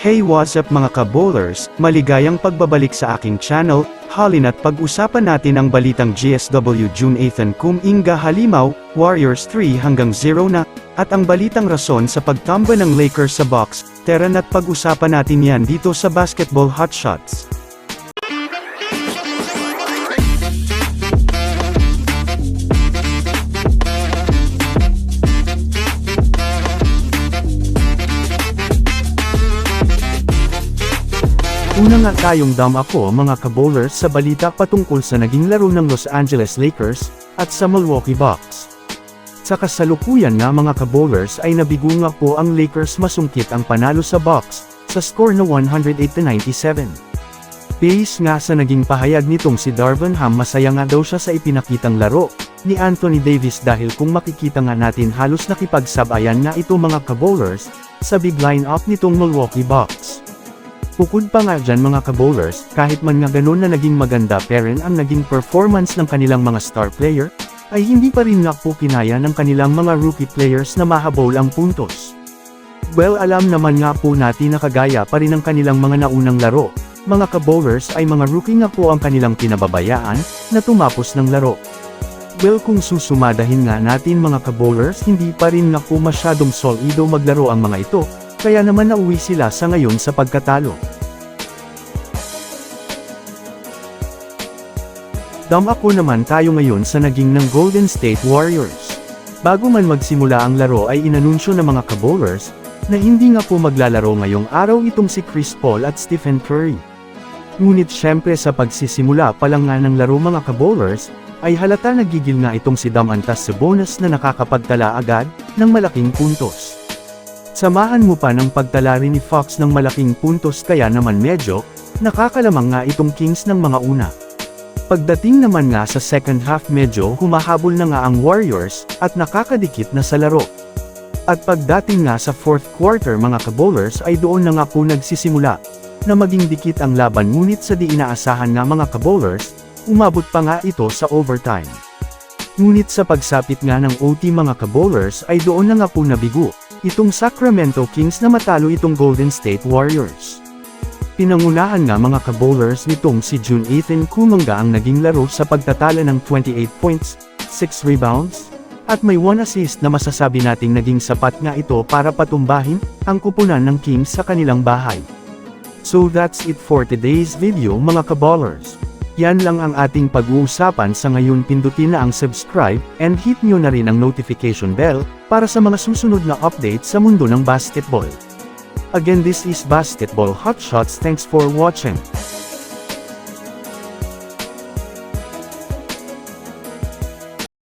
Hey what's up mga ka-bowlers, maligayang pagbabalik sa aking channel, halin at pag-usapan natin ang balitang GSW June 8 kum Inga Halimaw, Warriors 3 hanggang 0 na, at ang balitang rason sa pagtamba ng Lakers sa box, teran at pag-usapan natin yan dito sa Basketball Hotshots. Una nga tayong dam ako mga kabowlers sa balita patungkol sa naging laro ng Los Angeles Lakers, at sa Milwaukee Bucks. Sa kasalukuyan nga mga kabowlers ay nabigo nga po ang Lakers masungkit ang panalo sa Bucks, sa score na 108-97. Base nga sa naging pahayag nitong si Darvin Ham masaya nga daw siya sa ipinakitang laro, ni Anthony Davis dahil kung makikita nga natin halos nakipagsabayan nga ito mga kabowlers, sa big lineup nitong Milwaukee Bucks. Bukod pa nga dyan mga kabowlers, kahit man nga ganun na naging maganda peren ang naging performance ng kanilang mga star player, ay hindi pa rin nga po kinaya ng kanilang mga rookie players na mahabol ang puntos. Well alam naman nga po natin na kagaya pa rin ang kanilang mga naunang laro, mga kabowlers ay mga rookie nga po ang kanilang pinababayaan, na tumapos ng laro. Well kung susumadahin nga natin mga kabowlers hindi pa rin nga po masyadong solido maglaro ang mga ito, kaya naman nauwi sila sa ngayon sa pagkatalo. Dam ako naman tayo ngayon sa naging ng Golden State Warriors. Bago man magsimula ang laro ay inanunsyo ng mga kabowlers, na hindi nga po maglalaro ngayong araw itong si Chris Paul at Stephen Curry. Ngunit syempre sa pagsisimula pa lang nga ng laro mga kabowlers, ay halata nagigil nga itong si Dam Antas sa bonus na nakakapagtala agad, ng malaking puntos. Samahan mo pa ng pagtala rin ni Fox ng malaking puntos kaya naman medyo, nakakalamang nga itong Kings ng mga una. Pagdating naman nga sa second half medyo humahabol na nga ang Warriors, at nakakadikit na sa laro. At pagdating nga sa fourth quarter mga kabowlers ay doon na nga po nagsisimula, na maging dikit ang laban ngunit sa di inaasahan nga mga kabowlers, umabot pa nga ito sa overtime. Ngunit sa pagsapit nga ng OT mga kabowlers ay doon na nga po nabigo, itong Sacramento Kings na matalo itong Golden State Warriors. Pinangunahan nga mga kabowlers nitong si June 18 Kumanga ang naging laro sa pagtatala ng 28 points, 6 rebounds, at may 1 assist na masasabi nating naging sapat nga ito para patumbahin ang kupunan ng Kings sa kanilang bahay. So that's it for today's video mga kabowlers. Yan lang ang ating pag-uusapan sa ngayon pindutin na ang subscribe and hit nyo na rin ang notification bell para sa mga susunod na update sa mundo ng basketball. Again this is Basketball Hotshots thanks for watching.